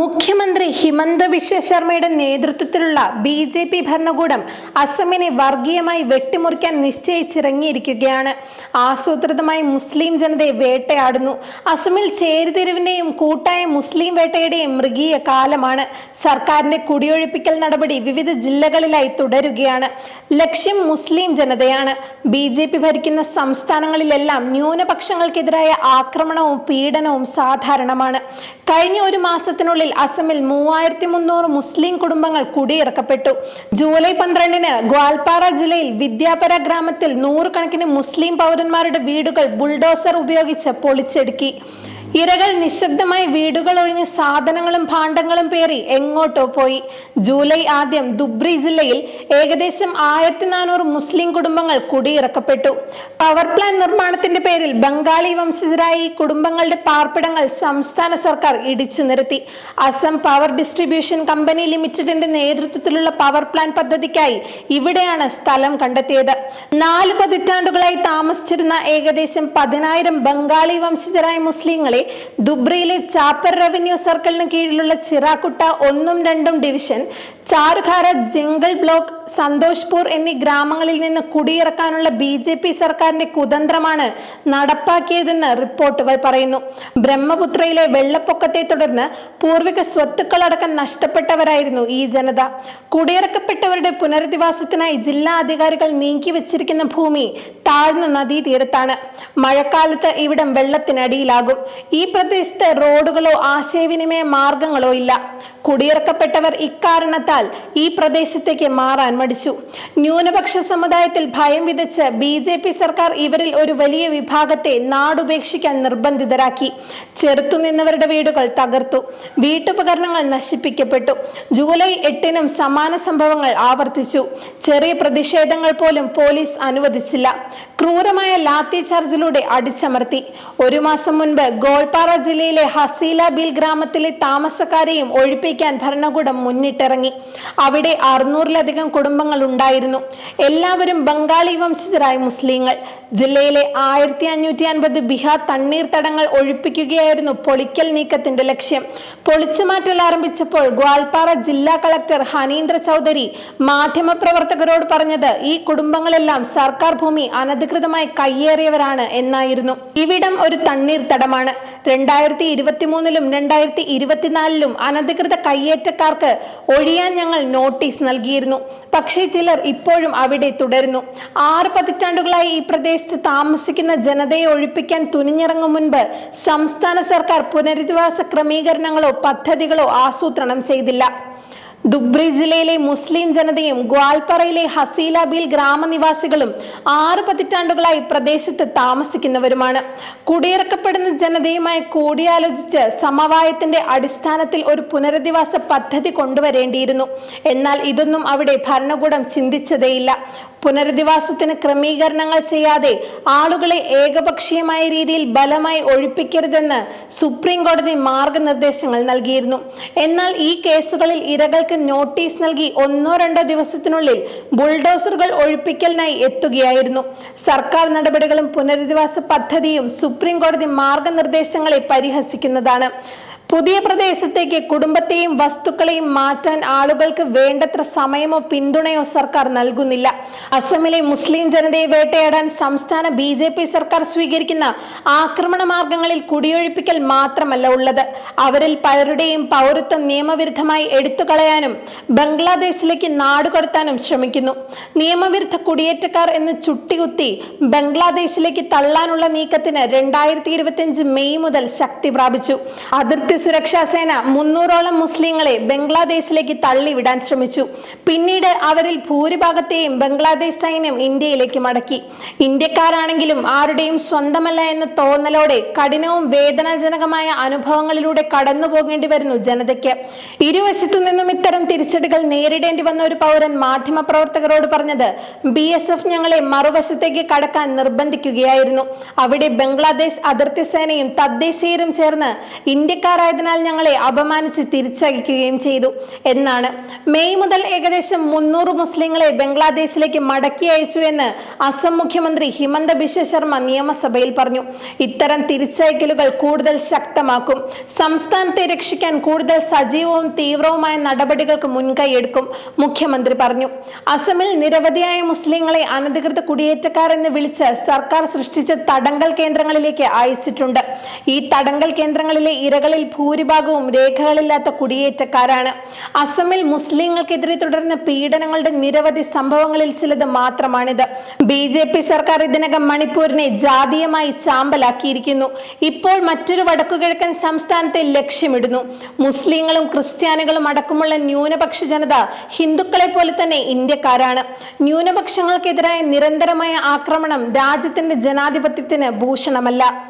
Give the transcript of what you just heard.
മുഖ്യമന്ത്രി ഹിമന്ത ബിശ്വ ശർമ്മയുടെ നേതൃത്വത്തിലുള്ള ബി ജെ പി ഭരണകൂടം അസമിനെ വർഗീയമായി വെട്ടിമുറിക്കാൻ നിശ്ചയിച്ചിറങ്ങിയിരിക്കുകയാണ്. ആസൂത്രിതമായി മുസ്ലിം ജനതയെ വേട്ടയാടുന്നു. അസമിൽ ചേരിതിരിവിന്റെയും കൂട്ടായ മുസ്ലിം വേട്ടയുടെയും മൃഗീയ കാലമാണ്. സർക്കാരിന്റെ കുടിയൊഴിപ്പിക്കൽ നടപടി വിവിധ ജില്ലകളിലായി തുടരുകയാണ്. ലക്ഷ്യം മുസ്ലിം ജനതയാണ്. ബി ജെ പി ഭരിക്കുന്ന സംസ്ഥാനങ്ങളിലെല്ലാം ന്യൂനപക്ഷങ്ങൾക്കെതിരായ ആക്രമണവും പീഡനവും സാധാരണമാണ്. കഴിഞ്ഞ ഒരു മാസത്തിനുള്ളിൽ അസമിൽ മൂവായിരത്തി മുന്നൂറ് മുസ്ലിം കുടുംബങ്ങൾ കുടിയിറക്കപ്പെട്ടു. ജൂലൈ പന്ത്രണ്ടിന് ഗ്വാൽപാറ ജില്ലയിൽ വിദ്യാപര ഗ്രാമത്തിൽ നൂറുകണക്കിന് മുസ്ലിം പൗരന്മാരുടെ വീടുകൾ ബുൾഡോസർ ഉപയോഗിച്ച് പൊളിച്ചെടുക്കി. ഇരകൾ നിശബ്ദമായി വീടുകൾ ഒഴിഞ്ഞ് സാധനങ്ങളും ഭാണ്ഡങ്ങളും പേറി എങ്ങോട്ടോ പോയി. ജൂലൈ ആദ്യം ദുബ്രി ജില്ലയിൽ ഏകദേശം ആയിരത്തി നാനൂറ് മുസ്ലിം കുടുംബങ്ങൾ കുടിയിറക്കപ്പെട്ടു. പവർ പ്ലാൻ നിർമ്മാണത്തിന്റെ പേരിൽ ബംഗാളി വംശജരായ ഈ കുടുംബങ്ങളുടെ പാർപ്പിടങ്ങൾ സംസ്ഥാന സർക്കാർ ഇടിച്ചു നിരത്തി. അസം പവർ ഡിസ്ട്രിബ്യൂഷൻ കമ്പനി ലിമിറ്റഡിന്റെ നേതൃത്വത്തിലുള്ള പവർ പ്ലാൻ പദ്ധതിക്കായി ഇവിടെയാണ് സ്ഥലം കണ്ടെത്തിയത്. നാല് പതിറ്റാണ്ടുകളായി താമസിച്ചിരുന്ന ഏകദേശം പതിനായിരം ബംഗാളി വംശജരായ മുസ്ലിങ്ങളെ ദുബ്രിയിലെ ചാപ്പർ റവന്യൂ സർക്കിളിന് കീഴിലുള്ള ചിറാക്കുട്ട ഒന്നും രണ്ടും division Charukhara jungle block Santoshpur എന്നീ ഗ്രാമങ്ങളിൽ നിന്ന് കുടിയിറക്കാനുള്ള ബി ജെ പി സർക്കാരിന്റെ കുതന്ത്രമാണ് നടപ്പാക്കിയതെന്ന് റിപ്പോർട്ടുകൾ പറയുന്നു. ബ്രഹ്മപുത്രയിലെ വെള്ളപ്പൊക്കത്തെ തുടർന്ന് പൂർവിക സ്വത്തുക്കളടക്കം നഷ്ടപ്പെട്ടവരായിരുന്നു ഈ ജനത. കുടിയിറക്കപ്പെട്ടവരുടെ പുനരധിവാസത്തിനായി ജില്ലാ അധികാരികൾ നീക്കി വെച്ചിരിക്കുന്ന ഭൂമി താഴ്ന്ന നദീതീരത്താണ്. മഴക്കാലത്ത് ഇവിടം വെള്ളത്തിനടിയിലാകും. ഈ പ്രദേശത്ത് റോഡുകളോ ആശയവിനിമയ മാർഗങ്ങളോ ഇല്ല. കുടിയിറക്കപ്പെട്ടവർ ഇക്കാരണത്താൽ ഈ പ്രദേശത്തേക്ക് മാറാൻ മടിച്ചു. ന്യൂനപക്ഷ സമുദായത്തിൽ ഭയം വിതച്ച് ബി ജെ പി സർക്കാർ ഇവരിൽ ഒരു വലിയ വിഭാഗത്തെ നാടുപേക്ഷിക്കാൻ നിർബന്ധിതരാക്കി. ചെറുത്തുനിന്നവരുടെ വീടുകൾ തകർത്തു. വീട്ടുപകരണങ്ങൾ നശിപ്പിക്കപ്പെട്ടു. ജൂലൈ എട്ടിനും സമാന സംഭവങ്ങൾ ആവർത്തിച്ചു. ചെറിയ പ്രതിഷേധങ്ങൾ പോലും പോലീസ് അനുവദിച്ചില്ല. ക്രൂരമായ ലാത്തി ചാർജിലൂടെ അടിച്ചമർത്തി. ഒരു മാസം മുൻപ് ഗോൾപാറ ജില്ലയിലെ ഹസീല ബിൽ ഗ്രാമത്തിലെ താമസക്കാരെയും ഒഴിപ്പിക്കാൻ ഭരണകൂടം മുന്നിട്ടിറങ്ങി. അവിടെ അറുന്നൂറിലധികം കുടുംബങ്ങൾ ഉണ്ടായിരുന്നു എല്ലാവരും ബംഗാളി വംശജരായ മുസ്ലിങ്ങൾ. ജില്ലയിലെ ആയിരത്തി അഞ്ഞൂറ്റി അൻപത് ബിഹാർ തണ്ണീർത്തടങ്ങൾ ഒഴിപ്പിക്കുകയായിരുന്നു പൊളിക്കൽ നീക്കത്തിന്റെ ലക്ഷ്യം. പൊളിച്ചുമാറ്റൽ ആരംഭിച്ചപ്പോൾ ഗ്വാൽപാറ ജില്ലാ കളക്ടർ ഹനീന്ദ്ര ചൗധരി മാധ്യമപ്രവർത്തകരോട് പറഞ്ഞത് ഈ കുടുംബങ്ങളെല്ലാം സർക്കാർ ഭൂമി അനധികൃതമായി കയ്യേറിയവരാണ് എന്നായിരുന്നു. ഇവിടം ഒരു തണ്ണീർത്തടമാണ് രണ്ടായിരത്തി ഇരുപത്തി മൂന്നിലും രണ്ടായിരത്തി ഇരുപത്തിനാലിലും അനധികൃത കയ്യേറ്റക്കാർക്ക് ഒഴിയാൻ ഞങ്ങൾ നോട്ടീസ് നൽകിയിരുന്നു. പക്ഷേ ചിലർ ഇപ്പോഴും അവിടെ തുടരുന്നു. ആറ് പതിറ്റാണ്ടുകളായി ഈ പ്രദേശത്ത് താമസിക്കുന്ന ജനതയെ ഒഴിപ്പിക്കാൻ തുനിഞ്ഞിറങ്ങും മുൻപ് സംസ്ഥാന സർക്കാർ പുനരധിവാസ ക്രമീകരണങ്ങളോ പദ്ധതികളോ ആസൂത്രണം ചെയ്തില്ല. ദുബ്രി ജില്ലയിലെ മുസ്ലിം ജനതയും ഗ്വാൽപ്പറയിലെ ഹസീലാബിൽ ഗ്രാമനിവാസികളും ആറ് പതിറ്റാണ്ടുകളായി പ്രദേശത്ത് താമസിക്കുന്നവരുമാണ്. കുടിയിറക്കപ്പെടുന്ന ജനതയുമായി കൂടിയാലോചിച്ച് സമവായത്തിന്റെ അടിസ്ഥാനത്തിൽ ഒരു പുനരധിവാസ പദ്ധതി കൊണ്ടുവരേണ്ടിയിരുന്നു. എന്നാൽ ഇതൊന്നും അവിടെ ഭരണകൂടം ചിന്തിച്ചതേയില്ല. പുനരധിവാസത്തിന് ക്രമീകരണങ്ങൾ ചെയ്യാതെ ആളുകളെ ഏകപക്ഷീയമായ രീതിയിൽ ബലമായി ഒഴിപ്പിക്കരുതെന്ന് സുപ്രീം കോടതി മാർഗനിർദ്ദേശങ്ങൾ നൽകിയിരുന്നു. എന്നാൽ ഈ കേസുകളിൽ ഇരകൾക്ക് നോട്ടീസ് നൽകി ഒന്നോ രണ്ടോ ദിവസത്തിനുള്ളിൽ ബുൾഡോസറുകൾ ഒഴിപ്പിക്കലിനായി എത്തുകയായിരുന്നു. സർക്കാർ നടപടികളും പുനരധിവാസ പദ്ധതിയും സുപ്രീം കോടതി മാർഗനിർദ്ദേശങ്ങളെ പരിഹസിക്കുന്നതാണ്. പുതിയ പ്രദേശത്തേക്ക് കുടുംബത്തെയും വസ്തുക്കളെയും മാറ്റാൻ ആളുകൾക്ക് വേണ്ടത്ര സമയമോ പിന്തുണയോ സർക്കാർ നൽകുന്നില്ല. അസമിലെ മുസ്ലിം ജനതയെ വേട്ടയാടാൻ സംസ്ഥാന ബി ജെ പി സർക്കാർ സ്വീകരിക്കുന്ന ആക്രമണ മാർഗങ്ങളിൽ കുടിയൊഴിപ്പിക്കൽ മാത്രമല്ല ഉള്ളത്. അവരിൽ പലരുടെയും പൗരത്വം നിയമവിരുദ്ധമായി എടുത്തുകളയാനും ബംഗ്ലാദേശിലേക്ക് നാടുകടത്താനും ശ്രമിക്കുന്നു. നിയമവിരുദ്ധ കുടിയേറ്റക്കാർ എന്ന് ചുട്ടികുത്തി ബംഗ്ലാദേശിലേക്ക് തള്ളാനുള്ള നീക്കത്തിന് രണ്ടായിരത്തി മെയ് മുതൽ ശക്തി പ്രാപിച്ചു. അതിർത്തി സുരക്ഷാ സേന മുന്നൂറോളം മുസ്ലിങ്ങളെ ബംഗ്ലാദേശിലേക്ക് തള്ളിവിടാൻ ശ്രമിച്ചു. പിന്നീട് അവരിൽ ഭൂരിഭാഗത്തെയും ബംഗ്ലാദേശ് സൈന്യം ഇന്ത്യയിലേക്ക് മടക്കി. ഇന്ത്യക്കാരാണെങ്കിലും ആരുടെയും സ്വന്തമല്ല എന്ന തോന്നലോടെ കഠിനവും വേദനാജനകമായ അനുഭവങ്ങളിലൂടെ കടന്നു പോകേണ്ടി വരുന്നു ജനതയ്ക്ക്. ഇരുവശത്തു നിന്നും ഇത്തരം തിരിച്ചടികൾ നേരിടേണ്ടി വന്ന ഒരു പൗരൻ മാധ്യമപ്രവർത്തകരോട് പറഞ്ഞത് ബി എസ് എഫ് ഞങ്ങളെ മറുവശത്തേക്ക് കടക്കാൻ നിർബന്ധിക്കുകയായിരുന്നു. അവിടെ ബംഗ്ലാദേശ് അതിർത്തി സേനയും തദ്ദേശീയരും ചേർന്ന് ഇന്ത്യക്കാർ തയ്യാറായതിനാൽ ഞങ്ങളെ അപമാനിച്ച് തിരിച്ചയക്കുകയും ചെയ്തു എന്നാണ്. മെയ് മുതൽ ഏകദേശം മുന്നൂറ് മുസ്ലിങ്ങളെ ബംഗ്ലാദേശിലേക്ക് മടക്കി അയച്ചു എന്ന് അസം മുഖ്യമന്ത്രി ഹിമന്ത ബിശ്വ ശർമ്മ നിയമസഭയിൽ പറഞ്ഞു. ഇത്തരം തിരിച്ചയക്കലുകൾ കൂടുതൽ ശക്തമാക്കും. സംസ്ഥാനത്തെ രക്ഷിക്കാൻ കൂടുതൽ സജീവവും തീവ്രവുമായ നടപടികൾക്ക് മുൻകൈയെടുക്കും മുഖ്യമന്ത്രി പറഞ്ഞു. അസമിൽ നിരവധിയായ മുസ്ലിങ്ങളെ അനധികൃത കുടിയേറ്റക്കാരെന്ന് വിളിച്ച് സർക്കാർ സൃഷ്ടിച്ച തടങ്കൽ കേന്ദ്രങ്ങളിലേക്ക് അയച്ചിട്ടുണ്ട്. ഈ തടങ്കൽ കേന്ദ്രങ്ങളിലെ ഇരകളിൽ ഭൂരിഭാഗവും രേഖകളില്ലാത്ത കുടിയേറ്റക്കാരാണ്. അസമിൽ മുസ്ലിങ്ങൾക്കെതിരെ തുടരുന്ന പീഡനങ്ങളുടെ നിരവധി സംഭവങ്ങളിൽ ചിലത് മാത്രമാണിത്. ബി ജെ പി സർക്കാർ ഇതിനകം മണിപ്പൂരിനെ ജാതീയമായി ചാമ്പലാക്കിയിരിക്കുന്നു. ഇപ്പോൾ മറ്റൊരു വടക്കുകിഴക്കൻ സംസ്ഥാനത്തെ ലക്ഷ്യമിടുന്നു. മുസ്ലിങ്ങളും ക്രിസ്ത്യാനികളും അടക്കമുള്ള ന്യൂനപക്ഷ ജനത ഹിന്ദുക്കളെ പോലെ തന്നെ ഇന്ത്യക്കാരാണ്. ന്യൂനപക്ഷങ്ങൾക്കെതിരായ നിരന്തരമായ ആക്രമണം രാജ്യത്തിന്റെ ജനാധിപത്യത്തിന് ഭൂഷണമല്ല.